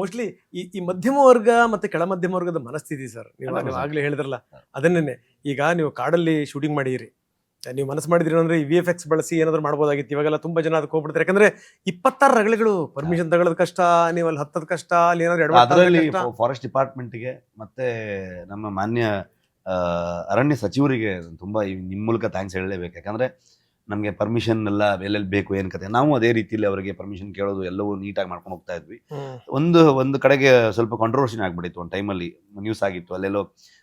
Mostly ಈ ಈ ಮಧ್ಯಮ ವರ್ಗ ಮತ್ತೆ ಕೆಳ ಮಧ್ಯಮ ವರ್ಗದ ಮನಸ್ಥಿತಿ ಸರ್ ನೀವು. ಆಗ್ಲೇ ಹೇಳಿದ್ರಲ್ಲ. ಅದನ್ನೇ ಈಗ ನೀವು ಕಾಡಲ್ಲಿ ಶೂಟಿಂಗ್ ಮಾಡಿರಿ. ನೀವು ಮನಸ್ಸು ಮಾಡಿದ್ರಿ ಅಂದ್ರೆ ವಿ ಎಫ್ ಎಕ್ಸ್ ಬಳಸಿ ಏನಾದ್ರು ಮಾಡ್ಬೋದಾಗಿತ್ತು. ಇವಾಗೆಲ್ಲ ತುಂಬಾ ಜನ ಅದಕ್ಕೆ ಹೋಗ್ಬಿಡ್ತಾರೆ. ಯಾಕಂದ್ರೆ ಇಪ್ಪತ್ತಾರು ರಗಳೆಗಳು ಪರ್ಮಿಷನ್ ತಗೊಳ್ಳೋದು ಕಷ್ಟ ನೀವು ಅಲ್ಲಿ ಹತ್ತದ ಕಷ್ಟ ಅಲ್ಲಿ ಏನಾದ್ರು. ಫಾರೆಸ್ಟ್ ಡಿಪಾರ್ಟ್ಮೆಂಟ್ಗೆ ಮತ್ತೆ ನಮ್ಮ ಮಾನ್ಯ ಅರಣ್ಯ ಸಚಿವರಿಗೆ ತುಂಬಾ ನಿಮ್ಮ ಮೂಲಕ ಥ್ಯಾಂಕ್ಸ್ ಹೇಳಲೇಬೇಕು. ಯಾಕಂದ್ರೆ ನಮಗೆ ಪರ್ಮಿಷನ್ ಎಲ್ಲ ಎಲ್ಲೆಲ್ಲಿ ಬೇಕು ಏನು ಕತೆ? ನಾವು ಅದೇ ರೀತಿಯಲ್ಲಿ ಅವರಿಗೆ ಪರ್ಮಿಷನ್ ಕೇಳೋದು ಎಲ್ಲವೂ ನೀಟಾಗಿ ಮಾಡ್ಕೊಂಡು ಹೋಗ್ತಾ ಇದ್ವಿ. ಒಂದು ಒಂದು ಕಡೆಗೆ ಸ್ವಲ್ಪ ಕಾಂಟ್ರವರ್ಷನ್ ಆಗ್ಬಿಟ್ಟಿತ್ತು ಒಂದು ಟೈಮಲ್ಲಿ ನ್ಯೂಸ್ ಆಗಿತ್ತು ಅಲ್ಲೆಲ್ಲೋ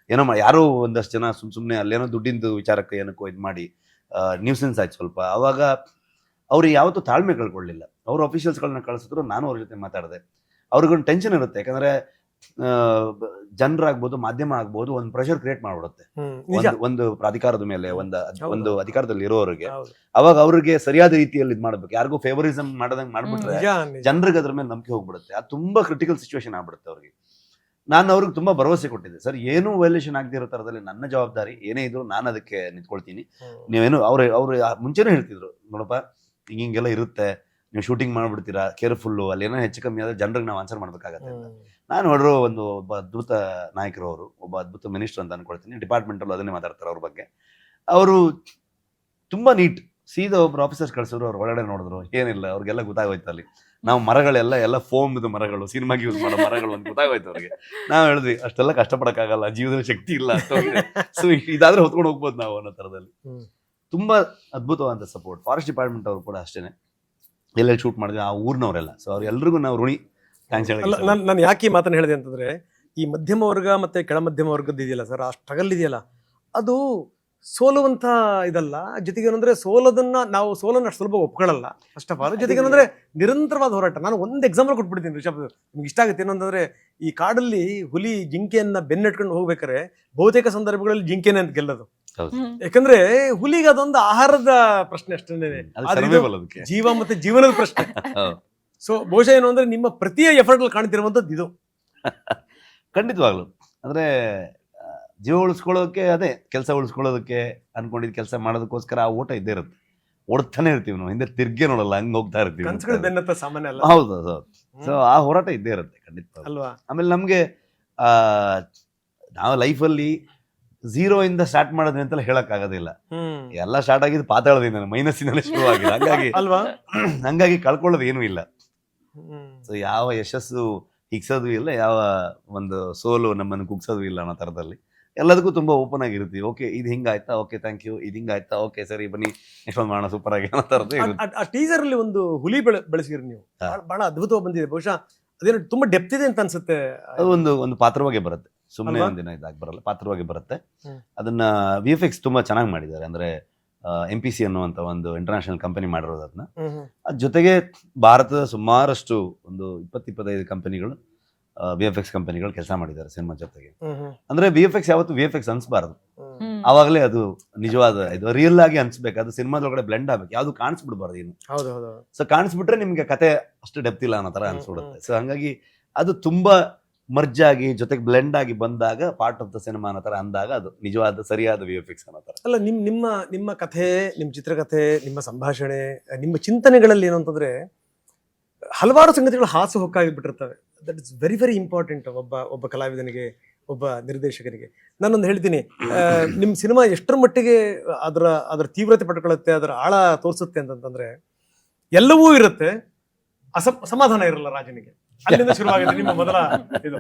ಏನೋ ಮಾಡಿ ಯಾರೋ ಒಂದಷ್ಟು ಜನ ಸುಮ್ ಸುಮ್ಮನೆ ಅಲ್ಲೇನೋ ದುಡ್ಡಿಂದು ವಿಚಾರಕ್ಕೆ ಏನಕ್ಕೋ ಇದು ಮಾಡಿ ನ್ಯೂಸೆನ್ಸ್ ಆಯ್ತು ಸ್ವಲ್ಪ. ಅವಾಗ ಅವ್ರು ಯಾವತ್ತೂ ತಾಳ್ಮೆ ಕಳ್ಕೊಳ್ಳಿಲ್ಲ. ಅವ್ರ ಅಫಿಷಿಯಲ್ಸ್ಗಳನ್ನ ಕಳಿಸಿದ್ರು ನಾನು ಅವ್ರ ಜೊತೆ ಮಾತಾಡಿದೆ. ಅವ್ರಿಗೊಂದು ಟೆನ್ಷನ್ ಇರುತ್ತೆ. ಯಾಕಂದ್ರೆ ಜನರಾಗ್ಬೋದು ಮಾಧ್ಯಮ ಆಗ್ಬೋದು ಒಂದು ಪ್ರೆಷರ್ ಕ್ರಿಯೇಟ್ ಮಾಡ್ಬಿಡುತ್ತೆ ಒಂದು ಒಂದು ಅಧಿಕಾರದ ಮೇಲೆ ಒಂದು ಹೌದು. ಒಂದು ಅಧಿಕಾರದಲ್ಲಿ ಇರೋರಿಗೆ ಹೌದು. ಅವಾಗ ಅವ್ರಿಗೆ ಸರಿಯಾದ ರೀತಿಯಲ್ಲಿ ಇದು ಮಾಡ್ಬೇಕು ಯಾರಿಗೂ ಫೇವರಿಸಮ್ ಮಾಡದಂಗ್ ಮಾಡ್ಬಿಟ್ರೆ ನಿಜ ನಿಜ. ಜನರಿಗೆ ಅದ್ರ ಮೇಲೆ ನಂಬಿಕೆ ಹೋಗ್ಬಿಡುತ್ತೆ ಅದು ತುಂಬಾ ಕ್ರಿಟಿಕಲ್ ಸಿಚುವೇಶನ್ ಆಗ್ಬಿಡುತ್ತೆ ಅವ್ರಿಗೆ ನಾನು ಅವ್ರಿಗೆ ತುಂಬಾ ಭರವಸೆ ಕೊಟ್ಟಿದ್ದೆ ಸರ್ ಏನೂ ವೈಲೇಷನ್ ಆಗದಿರೋ ತರದಲ್ಲಿ ನನ್ನ ಜವಾಬ್ದಾರಿ ಏನೇ ಇದ್ರು ನಾನು ಅದಕ್ಕೆ ನಿಂತ್ಕೊಳ್ತೀನಿ ಹ್ಮ್. ನೀವೇನು ಅವ್ರು ಅವ್ರು ಮುಂಚೆನೂ ಹೇಳ್ತಿದ್ರು ನೋಡಪ್ಪ ಹಿಂಗ್ ಹಿಂಗೆಲ್ಲ ಇರುತ್ತೆ ನೀವು ಶೂಟಿಂಗ್ ಮಾಡ್ಬಿಡ್ತೀರಾ ಕೇರ್ಫುಲ್ಲು ಅಲ್ಲಿ ಏನೋ ಹೆಚ್ಚು ಕಮ್ಮಿ ಆದ್ರೆ ಜನರಿಗೆ ನಾವು ಆನ್ಸರ್ ಮಾಡ್ಬೇಕಾಗತ್ತೆ ಅಂತ ಹ್ಮ್. ನಾನು ಹೊರಡು ಒಂದು ಒಬ್ಬ ಅದ್ಭುತ ನಾಯಕರು ಅವರು ಒಬ್ಬ ಅದ್ಭುತ ಮಿನಿಸ್ಟರ್ ಅಂತ ಅನ್ಕೊಳ್ತೀನಿ. ಡಿಪಾರ್ಟ್ಮೆಂಟಲ್ಲೂ ಅದನ್ನೇ ಮಾತಾಡ್ತಾರೆ ಅವ್ರ ಬಗ್ಗೆ. ಅವರು ತುಂಬಾ ನೀಟ್ ಸೀದಾ ಒಬ್ರು ಆಫೀಸರ್ಸ್ ಕಳ್ಸಿದ್ರು ಅವ್ರು ಒಳಗಡೆ ನೋಡಿದ್ರು ಏನಿಲ್ಲ ಅವ್ರಿಗೆಲ್ಲ ಗೊತ್ತಾಗೋಯ್ತು ಅಲ್ಲಿ. ನಾವು ಮರಗಳೆಲ್ಲ ಎಲ್ಲ ಫೋಮ್ ಇದು ಮರಗಳು ಸಿನಿಮಾಗೆ ಯೂಸ್ ಮಾಡೋ ಮರಗಳು ಅಂತ ಗೊತ್ತಾಗೋಯ್ತು ಅವ್ರಿಗೆ. ನಾವು ಹೇಳಿದ್ವಿ ಅಷ್ಟೆಲ್ಲ ಕಷ್ಟಪಡಕ್ಕಾಗಲ್ಲ ಜೀವನದಲ್ಲಿ ಶಕ್ತಿ ಇಲ್ಲ ಸೊ ಇದಾದ್ರೆ ಹೊತ್ಕೊಂಡು ಹೋಗ್ಬೋದು ನಾವು ಅನ್ನೋ ಥರದಲ್ಲಿ. ಹ್ಮ್. ತುಂಬಾ ಅದ್ಭುತವಾದ ಸಪೋರ್ಟ್ ಫಾರೆಸ್ಟ್ ಡಿಪಾರ್ಟ್ಮೆಂಟ್ ಅವರು ಕೂಡ ಅಷ್ಟೇನೆ. ಎಲ್ಲೆಲ್ಲಿ ಶೂಟ್ ಮಾಡಿದ್ವಿ ಆ ಊರಿನವರೆಲ್ಲ. ಸೊ ಅವ್ರೆಲ್ರಿಗೂ ನಾವು ಋಣಿ ನಾನು ನಾನು ಯಾಕೆ ಈ ಮಾತನ್ನ ಹೇಳಿದೆ ಅಂತಂದ್ರೆ ಈ ಮಧ್ಯಮ ವರ್ಗ ಮತ್ತೆ ಕೆಳ ಮಧ್ಯಮ ವರ್ಗದ ಇದೆಯಲ್ಲ ಸರ್ ಆ ಸ್ಟ್ರಗಲ್ ಇದೆಯಲ್ಲ ಅದು ಸೋಲುವಂತ ಇದಲ್ಲ. ಜೊತೆಗೆ ಏನಂದ್ರೆ ಸೋಲೋದನ್ನ ನಾವು ಸೋಲನ್ನ ಅಷ್ಟು ಸುಲಭ ಒಪ್ಕೊಳ್ಳಲ್ಲ. ಫಸ್ಟ್ ಆಫ್ ಆಲ್ ಜೊತೆಗೆ ಏನಂದ್ರೆ ನಿರಂತರವಾದ ಹೋರಾಟ. ನಾನು ಒಂದು ಎಕ್ಸಾಂಪಲ್ ಕೊಟ್ಬಿಡ್ತೀನಿ ರಿಷಬ್. ನಿಮ್ಗೆ ಇಷ್ಟ ಆಗುತ್ತೆ ಏನಂತಂದ್ರೆ ಈ ಕಾಡಲ್ಲಿ ಹುಲಿ ಜಿಂಕೆಯನ್ನ ಬೆನ್ನಟ್ಕೊಂಡು ಹೋಗ್ಬೇಕಾರೆ ಬಹುತೇಕ ಸಂದರ್ಭಗಳಲ್ಲಿ ಜಿಂಕೆನೆ ಅಂತ ಗೆಲ್ಲೋದು. ಯಾಕಂದ್ರೆ ಹುಲಿಗೆ ಅದೊಂದು ಆಹಾರದ ಪ್ರಶ್ನೆ ಅಷ್ಟೇ ಜೀವ ಮತ್ತೆ ಜೀವನದ ಪ್ರಶ್ನೆ. ಹೌದು. ಸೊ ಬಹುಶಃ ಏನು ಅಂದ್ರೆ ನಿಮ್ಮ ಪ್ರತಿಯ ಎಫರ್ಟ್ ಅಲ್ಲಿ ಕಾಣ್ತಿರುವಂತದ್ದು ಇದು. ಖಂಡಿತವಾಗ್ಲು. ಅಂದ್ರೆ ಜೀವ ಉಳಿಸ್ಕೊಳ್ಳೋಕೆ ಅದೇ ಕೆಲಸ ಉಳಿಸ್ಕೊಳ್ಳೋದಕ್ಕೆ ಅನ್ಕೊಂಡಿದ್ ಕೆಲಸ ಮಾಡೋದಕ್ಕೋಸ್ಕರ ಆ ಓಟ ಇದ್ದೇ ಇರುತ್ತೆ. ಓಡ್ತಾನೆ ಇರ್ತೀವಿ ನಾವು ಹಿಂದೆ ತಿರ್ಗೆ ನೋಡಲ್ಲ ಹಂಗೆ ಹೋಗ್ತಾ ಇರ್ತೀವಿ ಕನ್ಸುಗಳು ಬೆನ್ನತ್ತ ಸಾಮಾನ್ಯ ಅಲ್ಲ. ಹೌದು ಹೌದು ಸೊ ಆ ಹೋರಾಟ ಇದ್ದೇ ಇರುತ್ತೆ ಖಂಡಿತ ಅಲ್ವಾ? ಆಮೇಲೆ ನಮಗೆ ಆ ನಾವು ಲೈಫಲ್ಲಿ ಝೀರೋ ಇಂದ ಸ್ಟಾರ್ಟ್ ಮಾಡಿದ್ವಿ ಅಂತ ಹೇಳಕ್ ಆಗೋದಿಲ್ಲ ಎಲ್ಲ ಸ್ಟಾರ್ಟ್ ಆಗಿದ್ದು ಪಾತಾಳದಿಂದ ಮೈನಸ್ಸಿನಲ್ಲಿ ಶುರುವಾಗಿದೆ ಹಂಗಾಗಿ ಅಲ್ವಾ? ಹಂಗಾಗಿ ಕಳ್ಕೊಳ್ಳೋದು ಏನೂ ಇಲ್ಲ. ಸೊ ಯಾವ ಯಶಸ್ಸು ಹಿಗ್ಸೋದು ಇಲ್ಲ ಯಾವ ಒಂದು ಸೋಲು ನಮ್ಮನ್ನು ಕುಗ್ಸೋದು ಇಲ್ಲ ಅನ್ನೋ ಥರದಲ್ಲಿ. ಎಲ್ಲದಕ್ಕೂ ತುಂಬಾ ಓಪನ್ ಆಗಿರ್ತೀವಿ ಓಕೆ ಇದು ಹಿಂಗಾಯ್ತಾ? ಓಕೆ ಥ್ಯಾಂಕ್ ಯು ಇದು ಹಿಂಗಾಯ್ತಾ? ಓಕೆ ಸರಿ ಬನ್ನಿ. ಎಷ್ಟೊಂದು ಮಾಡೋಣ ಸೂಪರ್ ಆಗಿ ಅನ್ನೋ ಥರದ್ದು ಆ- ಇರುತ್ತೆ. ಆ- ಆ ಟೀಸರ್ ಅಲ್ಲಿ ಒಂದು ಹುಲಿ ಬೆಳೆ ಬೆಳೆಸಿರಿ ನೀವು. ಹಾ. ಬಹಳ- ಬಹಳ ಅದ್ಭುತವಾಗಿ ಬಂದಿದೆ. ಬಹುಶಃ ಅದೇನು ತುಂಬಾ ಡೆಪ್ತ್ ಇದೆ ಅಂತ ಅನ್ಸುತ್ತೆ. ಅದು ಒಂದು ಒಂದು ಪಾತ್ರವಾಗಿ ಬರುತ್ತೆ. ಸುಮ್ಮನೆ ಅಲ್ವಾ? ಒಂದಿನ ಇದಾಗಿ ಬರಲ್ಲ ಪಾತ್ರವಾಗಿ ಬರುತ್ತೆ. ಹ್ಮ್. ಅದನ್ನ ವಿ ಎಫ್ ಎಕ್ಸ್ ತುಂಬಾ ಚೆನ್ನಾಗಿ ಮಾಡಿದ್ದಾರೆ. ಅಂದ್ರೆ ಎಂ ಪಿ ಸಿ ಅನ್ನುವಂಥ ಒಂದು ಇಂಟರ್ನ್ಯಾಷನಲ್ ಕಂಪನಿ ಮಾಡಿರೋದು ಅದನ್ನ. ಅದ್ರ ಜೊತೆಗೆ ಭಾರತದ ಸುಮಾರಷ್ಟು ಒಂದು ಇಪ್ಪತ್ತು ಇಪ್ಪತ್ತೈದು ಕಂಪನಿಗಳು ವಿ ಎಫ್ ಎಕ್ಸ್ ಕಂಪನಿಗಳು ಕೆಲಸ ಮಾಡಿದ್ದಾರೆ ಸಿನಿಮಾ ಜೊತೆಗೆ. ಅಂದ್ರೆ ವಿ ಎಫ್ ಎಕ್ಸ್ ಯಾವತ್ತು ವಿ ಎಫ್ ಎಕ್ಸ್ ಅನ್ಸ್ಬಾರ್ದು. ಹ್ಮ್. ಆವಾಗಲೇ ಅದು ನಿಜವಾದ ಇದು ರಿಯಲ್ ಆಗಿ ಅನ್ಸ್ಬೇಕು. ಅದು ಸಿನಿಮಾದೊಳಗಡೆ ಬ್ಲೆಂಡ್ ಆಗ್ಬೇಕು. ಯಾವ್ದು ಕಾಣಿಸ್ಬಿಡ್ಬಾರ್ದು ಇನ್ನು ಹೌದು ಹೌದು ಹೌದು. ಸೊ ಕಾಣಿಸ್ಬಿಟ್ರೆ ನಿಮ್ಗೆ ಕತೆ ಅಷ್ಟು ಡೆಪ್ತ್ ಇಲ್ಲ ಅನ್ನೋ ತರ ಅನ್ಸ್ಬಿಡುತ್ತೆ. ಸೊ ಹಂಗಾಗಿ ಅದು ತುಂಬಾ ಮರ್ಜ್ ಆಗಿ ಜೊತೆಗೆ ಬ್ಲೆಂಡ್ ಆಗಿ ಬಂದಾಗ ಪಾರ್ಟ್ ಆಫ್ ದ ಸಿನಿಮಾ ಅನ್ನೋ ಅಂದಾಗ ಅದು ನಿಜವಾದ, ಸರಿಯಾದ ವಿ ಎಫ್ ಎಕ್ಸ್ ಅನ್ನೋ ಅಲ್ಲ, ನಿಮ್, ನಿಮ್ಮ ನಿಮ್ಮ ಕಥೆ ನಿಮ್ಮ ಚಿತ್ರಕಥೆ, ನಿಮ್ಮ ಸಂಭಾಷಣೆ, ನಿಮ್ಮ ಚಿಂತನೆಗಳಲ್ಲಿ ಏನು ಅಂತಂದ್ರೆ ಹಲವಾರು ಸಂಗತಿಗಳು ಹಾಸು ಹೊಕ್ಕಾಗಿ ಬಿಟ್ಟಿರ್ತವೆ. That is very very important ಒಬ್ಬ ಒಬ್ಬ ಕಲಾವಿದನಿಗೆ, ಒಬ್ಬ ನಿರ್ದೇಶಕನಿಗೆ. ನಾನೊಂದು ಹೇಳ್ತೀನಿ ನಿಮ್ಮ ನಿಮ್ ಸಿನಿಮಾ ಎಷ್ಟರ ಮಟ್ಟಿಗೆ ಅದರ ಅದರ ತೀವ್ರತೆ ಪಡ್ಕೊಳ್ಳುತ್ತೆ, ಅದರ ಆಳ ತೋರಿಸುತ್ತೆ ಅಂತಂತಂದ್ರೆ ಎಲ್ಲವೂ ಇರುತ್ತೆ ಅಸ ಸಮಾಧಾನ ಇರಲ್ಲ ರಾಜನಿಗೆ. ಅಲ್ಲಿಂದ ಶುರುವಾಗಿದೆ ನಿಮ್ಮ ಮೊದಲ ಇದು.